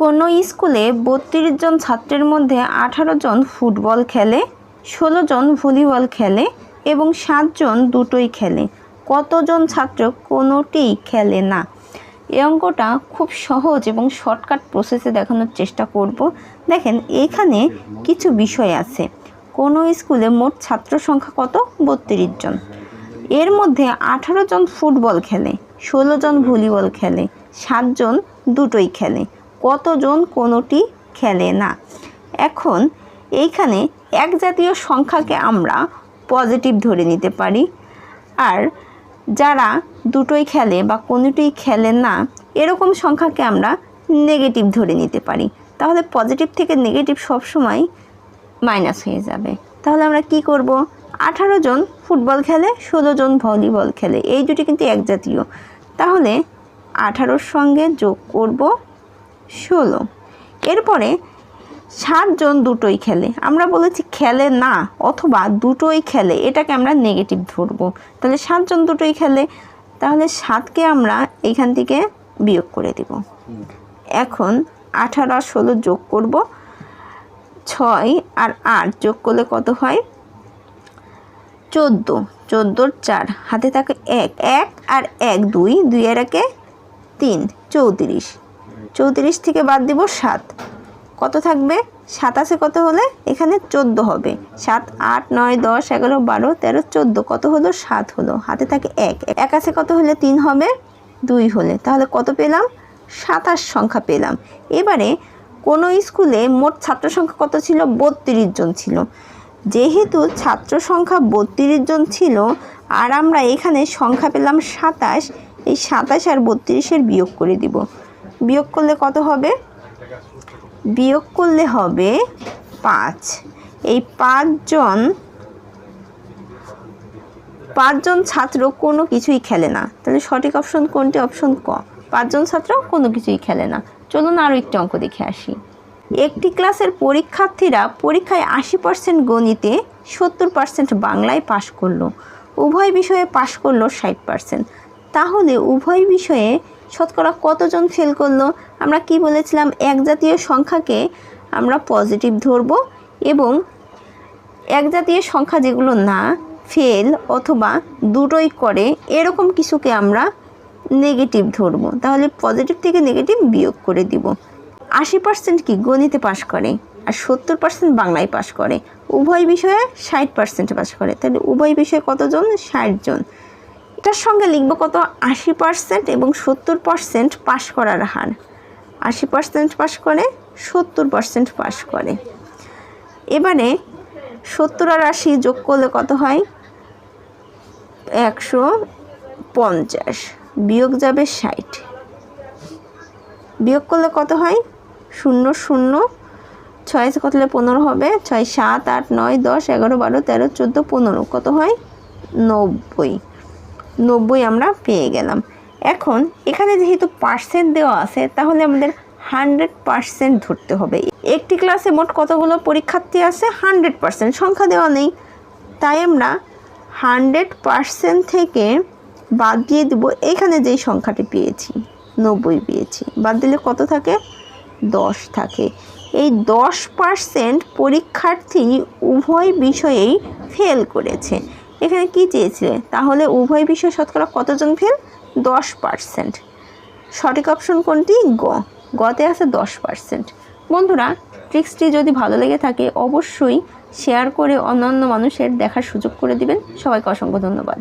কোনো স্কুলে বত্রিশ জন ছাত্রের মধ্যে আঠারো জন ফুটবল খেলে, ষোলো জন ভলিবল খেলে এবং সাতজন দুটোই খেলে। কতজন ছাত্র কোনোটিই খেলে না। এই অঙ্কটা খুব সহজ এবং শর্টকাট প্রসেসে দেখানোর চেষ্টা করব। দেখেন, এখানে কিছু বিষয় আছে। কোনো স্কুলে মোট ছাত্র সংখ্যা কত? বত্রিশ জন। এর মধ্যে আঠারো জন ফুটবল খেলে, ষোলো জন ভলিবল খেলে সাতজন দুটোই খেলে। কতজন কোনোটি খেলে না। এখন এইখানে এক জাতীয় সংখ্যাকে আমরা পজিটিভ ধরে নিতে পারি। আর যারা দুটোই খেলে বা কোনোটিই খেলে না, এরকম সংখ্যাকে আমরা নেগেটিভ ধরে নিতে পারি। তাহলে পজিটিভ থেকে নেগেটিভ সবসময় মাইনাস হয়ে যাবে। তাহলে আমরা কি করব? আঠারো জন ফুটবল খেলে, ষোলো জন ভলিবল খেলে। এই দুটি কিন্তু এক জাতীয় তাহলে আঠারোর সঙ্গে যোগ করব ষোলো। এরপরে সাতজন দুটোই খেলে। আমরা বলেছি খেলে না, অথবা দুটোই খেলে। এটাকে আমরা নেগেটিভ ধরবো। তাহলে সাতজন দুটোই খেলে, তাহলে সাতকে আমরা এইখান থেকে বিয়োগ করে দিব। এখন আঠারো আর ষোলো যোগ করব, ছয় আর আট যোগ করলে কত হয়? চোদ্দ। চোদ্দোর চার, হাতে থাকে এক। এক আর এক, দুই। দুই আর একে তিন, চৌত্রিশ। চৌত্রিশ থেকে বাদ দিব সাত। কত থাকবে? সাতাশে কত হলে? এখানে চোদ্দ হবে। সাত, আট, নয়, দশ, এগারো, বারো, তেরো, চোদ্দ। কত হলো? সাত হলো। হাতে থাকে এক। এক আছে কত হলে? তিন হবে। দুই হলে। তাহলে কত পেলাম? সাতাশ সংখ্যা পেলাম। এবারে কোনো স্কুলে মোট ছাত্র সংখ্যা কত ছিল? বত্রিশ জন ছিল। যেহেতু ছাত্র সংখ্যা বত্রিশ জন ছিল, আর আমরা এখানে সংখ্যা পেলাম সাতাশ, এই সাতাশ আর বত্রিশের বিয়োগ করে দিব। বিয়োগ করলে কত হবে? বিয়োগ করলে হবে পাঁচ। এই পাঁচজন পাঁচজন ছাত্র কোনো কিছুই খেলে না। তাহলে সঠিক অপশন কোনটি? অপশন ক। পাঁচজন ছাত্র কোনো কিছুই খেলে না। চলুন আরও একটি অঙ্ক দেখে আসি। একটি ক্লাসের পরীক্ষার্থীরা পরীক্ষায় আশি পার্সেন্ট গণিতে সত্তর পার্সেন্ট বাংলায় পাশ করল। উভয় বিষয়ে পাশ করল ষাট পার্সেন্ট তাহলে উভয় বিষয়ে শতকরা কতজন ফেল করল, আমরা কি বলেছিলাম, এক জাতীয় সংখ্যাকে আমরা পজিটিভ ধরব এবং এক জাতীয় সংখ্যা যেগুলো না ফেল অথবা দুটোই করে, এরকম কিছুকে আমরা নেগেটিভ ধরবো। তাহলে পজিটিভ থেকে নেগেটিভ বিয়োগ করে দিব। আশি পার্সেন্ট কি গণিতে পাশ করে আর সত্তর পার্সেন্ট বাংলায় পাশ করে। উভয় বিষয়ে ষাট পার্সেন্ট পাশ করে। তাহলে উভয় বিষয়ে কতজন? ষাটজন জন। এটার সঙ্গে লিখব কত? আশি পার্সেন্ট এবং সত্তর পার্সেন্ট পাশ করার হার। আশি পার্সেন্ট পাশ করে, সত্তর পার্সেন্ট পাশ করে। এবারে সত্তর আর আশি যোগ করলে কত হয়? একশো পঞ্চাশ। বিয়োগ যাবে ষাট। বিয়োগ করলে কত হয়? শূন্য শূন্য। ছয় কত হলে পনেরো হবে? ছয়, সাত, আট, নয়, দশ, এগারো, বারো, তেরো, চোদ্দ, পনেরো। কত হয়? নব্বই। নব্বই আমরা পেয়ে গেলাম। এখন এখানে যেহেতু পার্সেন্ট দেওয়া আছে, তাহলে আমাদের হান্ড্রেড পার্সেন্ট ধরতে হবে। একটি ক্লাসে মোট কতগুলো পরীক্ষার্থী আছে? হান্ড্রেড পার্সেন্ট সংখ্যা দেওয়া নেই। তাই আমরা হান্ড্রেড পার্সেন্ট থেকে বাদ দিয়ে দেবো এখানে যেই সংখ্যাটি পেয়েছি, নব্বই পেয়েছি। বাদ দিলে কত থাকে? দশ থাকে। এই দশ পার্সেন্ট পরীক্ষার্থী উভয় বিষয়েই ফেল করেছে। এখানে কি চেয়েছে তাহলে উভয় বিষয়ে শতকরা কতজন ফেল? দশ পার্সেন্ট সঠিক অপশন কোনটি? গ। গতে আছে দশ পার্সেন্ট বন্ধুরা ট্রিক্সটি যদি ভালো লেগে থাকে, অবশ্যই শেয়ার করে অন্যান্য মানুষের দেখার সুযোগ করে দিবেন। সবাইকে অসংখ্য ধন্যবাদ।